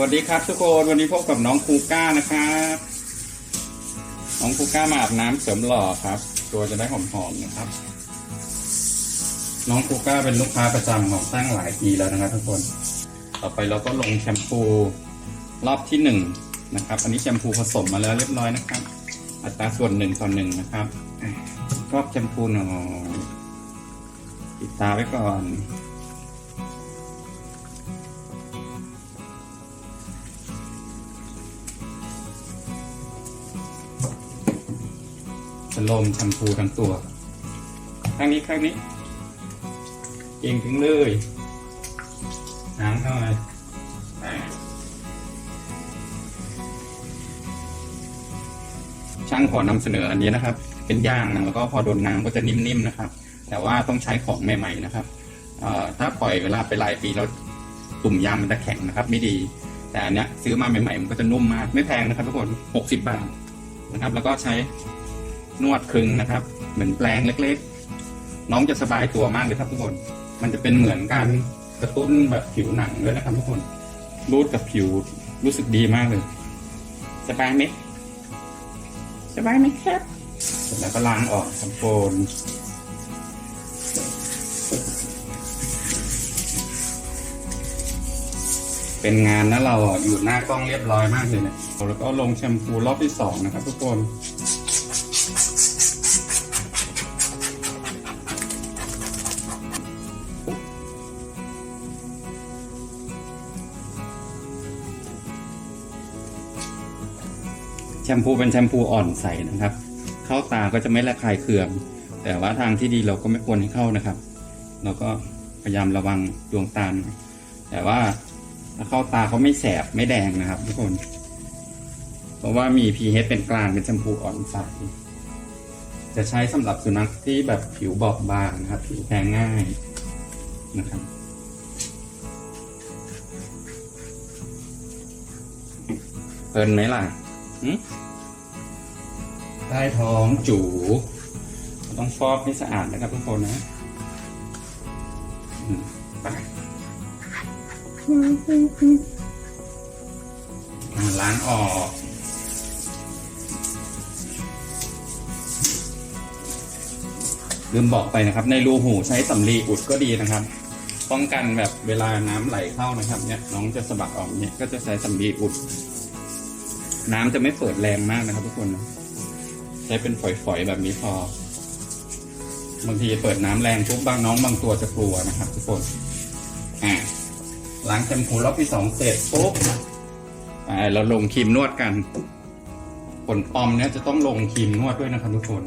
วัสดีครับทุกคนวันนี้พบกับน้องคูก้านะครับน้องคูก้ามาอาบน้ำเสริมหล่อครับ ตัวจะได้หอมๆนะครับ น้องคูก้าเป็นลูกค้าประจำของตั้งหลายปีแล้วนะครับ ทุกคน ต่อไปเราก็ลงแชมพูรอบที่หนึ่งนะครับ อันนี้แชมพูผสมมาแล้วเรียบร้อยนะครับ อัตราส่วนหนึ่งต่อหนึ่งนะครับรอบแชมพูหน่อยปิดตาไว้ก่อน ลมแชมพูทั้งตัวข้างนี้ข้างนี้เก่งจังเลยหางเท่าไหร่ช่างขอนำเสนออันนี้นะครับ เป็นย่างนะแล้วก็พอโดนน้ำก็จะนิ่มๆนะครับ แต่ว่าต้องใช้ของใหม่ ๆ นะครับถ้าปล่อยเวลาไปหลายปีแล้วตุ่มยางมันจะแข็งนะครับ ไม่ดี แต่อันเนี้ยซื้อมาใหม่ๆมันก็จะนุ่มมากไม่แพงนะครับทุกคนหกสิบบาทนะครับ แล้วก็ใช้ นวดคลึงนะครับ เหมือนแปลงเล็กๆ น้องจะสบายตัวมากเลยครับทุกคน มันจะเป็นเหมือนการกระตุ้นแบบผิวหนังด้วยนะครับทุกคนรูดกับผิวรู้สึกดีมากเลย สบายไหมสบายไหมครับเสร็จแล้วก็ล้างออกทำโฟนเป็นงานนะเราอยู่หน้ากล้องเรียบร้อยมากเลยเนะแล้วก็ลงแชมพูรอบที่สองนะครับทุกคน ชมพูเป็นแชมพูอ่อนใสนะครับ เข้าตาก็จะไม่ระคายเคือง แต่ว่าทางที่ดีเราก็ไม่ควรให้เข้านะครับ เราก็พยายามระวังดวงตาหน่อยแต่ว่าถ้าเข้าตาเขาไม่แสบไม่แดงนะครับ ทุกคน เพราะว่ามี pH เป็นกลางเป็นแชมพูอ่อนใสจะใช้สำหรับสุนัขที่แบบผิวบอบบางนะครับ ผิวแพ้ง่ายนะครับเพลินไหมล่ะ ใต้ท้องจูต้องฟอกให้สะอาดนะครับทุกคนนะไปล้างออกลืมบอกไปนะครับ ในรูหูใช้สำลีอุดก็ดีนะครับ ป้องกันแบบเวลาน้ำไหลเข้านะครับ เนี่ยน้องจะสะบัดออกเนี่ยก็จะใช้สำลีอุด น้ำจะไม่เปิดแรงมากนะครับ ทุกคนนะใช้เป็นฝอยๆแบบนี้พอ บางทีเปิดน้ำแรงปุ๊บบางน้องบางตัวจะกลัวนะครับ ทุกคน อ่าล้างแชมพูรอบที่สองเสร็จปุ๊บอ่าเราลงครีมนวดกันขนปอมเนี่ยจะต้องลงครีมนวดด้วยนะครับทุกคน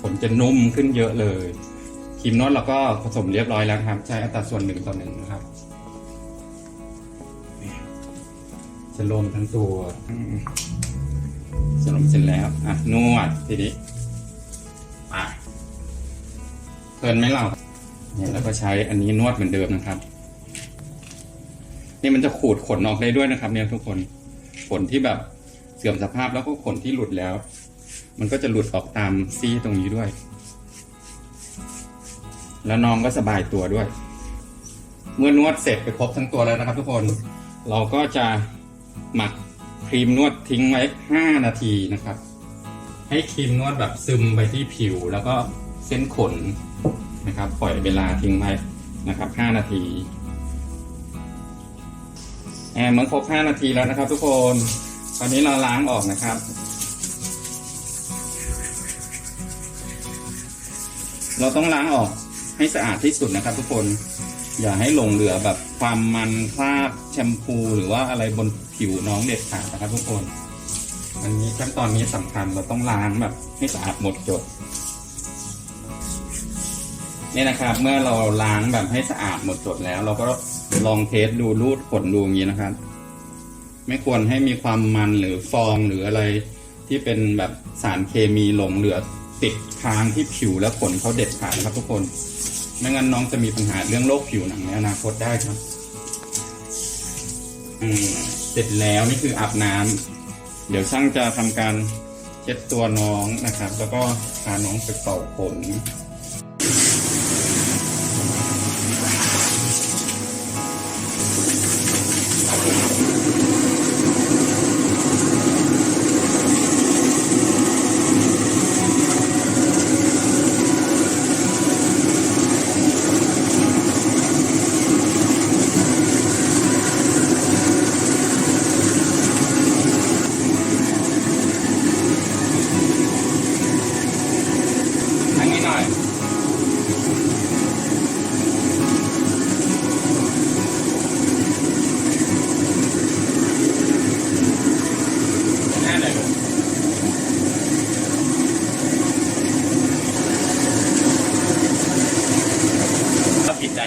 ขนจะนุ่มขึ้นเยอะเลยครีมนวดเราก็ผสมเรียบร้อยแล้วครับ ใช้อัตราส่วนหนึ่งต่อหนึ่งนะครับ จะลงทั้งตัวอืมจะลงเสร็จแล้วอะนวดทีนี้อะเพลินไหมเราเนี่ยแล้วก็ใช้อันนี้นวดเหมือนเดิมนะครับ นี่มันจะขูดขนออกได้ด้วยนะครับ เนี่ยทุกคนขนที่แบบเสื่อมสภาพแล้วก็ขนที่หลุดแล้ว มันก็จะหลุดออกตามซี่ตรงนี้ด้วย แล้วน้องก็สบายตัวด้วย เมื่อนวดเสร็จไปครบทั้งตัวแล้วนะครับ ทุกคน เราก็จะ หมักครีมนวดทิ้งไว้ 5 นาทีนะครับ ให้ครีมนวดแบบซึมไปที่ผิวแล้วก็เส้นขนนะครับ ปล่อยเวลาทิ้งไว้นะครับ 5 นาทีแอมมันครบ 5 นาทีแล้วนะครับ ทุกคนตอนนี้เราล้างออกนะครับ เราต้องล้างออกให้สะอาดที่สุดนะครับทุกคนอย่าให้หลงเหลือแบบความมันคราบแชมพูหรือว่าอะไรบนผ ผิวน้องเด็ดขาดนะครับทุกคน อันนี้ขั้นตอนนี้สำคัญเราต้องล้างแบบให้สะอาดหมดจดนี่นะครับ เมื่อเราล้างแบบให้สะอาดหมดจดแล้ว เราก็ลองเทสดูรูดขนดูอย่างนี้นะครับ ไม่ควรให้มีความมันหรือฟองหรืออะไรที่เป็นแบบสารเคมีหลงเหลือติดค้างที่ผิวและขนเขาเด็ดขาดนะครับทุกคน ไม่งั้นน้องจะมีปัญหาเรื่องโรคผิวหนังในอนาคตได้ครับ อืมเสร็จแล้วนี่คืออาบน้ำเดี๋ยวช่างจะทำการเช็ดตัวน้องนะครับ แล้วก็พาน้องไปเป่าขน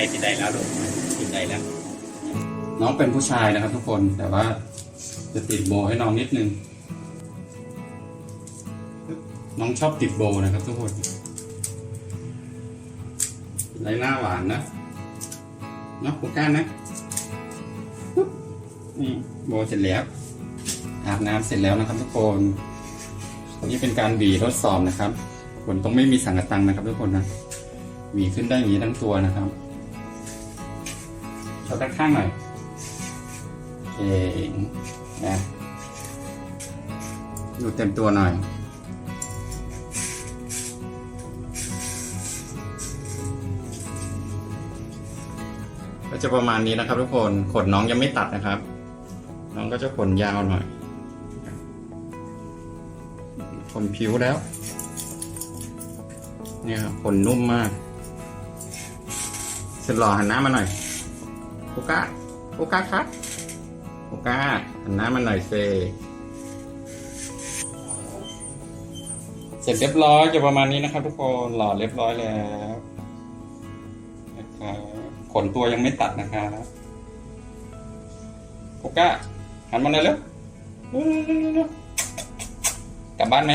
ใจใจแล้วโดดใจใจแล้ว น้องเป็นผู้ชายนะครับทุกคนแต่ว่าจะติดโบให้น้องนิดนึง น้องชอบติดโบนะครับทุกคนไรหน้าหวานนะเนาะกูก้านนะนี่โบเสร็จแล้วอาบน้ำเสร็จแล้วนะครับทุกคนนี่เป็นการบีทดสอบนะครับคนต้องไม่มีสังกะตังนะครับทุกคนนะบีขึ้นได้อย่างนี้ทั้งตัวนะครับ เอาด้านข้างหน่อยเก่งนะดูเต็มตัวหน่อยก็จะประมาณนี้นะครับทุกคนขนน้องยังไม่ตัดนะครับ น้องก็จะขนยาวหน่อยขนผิวแล้ว เนี่ยครับขนนุ่มมากเสร็จหล่อหันหน้ามาหน่อย โอกาโอกาครับโอกาหันหน้ามาหน่อยเซเสร็จเรียบร้อยจะประมาณนี้นะครับ ทุกคนหล่อเรียบร้อยแล้วนะครับขนตัวยังไม่ตัดนะครับโอกาหันมาหน่อยเร็วกลับบ้านไหม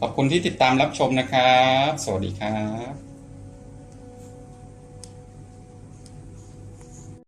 ขอบคุณที่ติดตามรับชมนะครับ สวัสดีครับ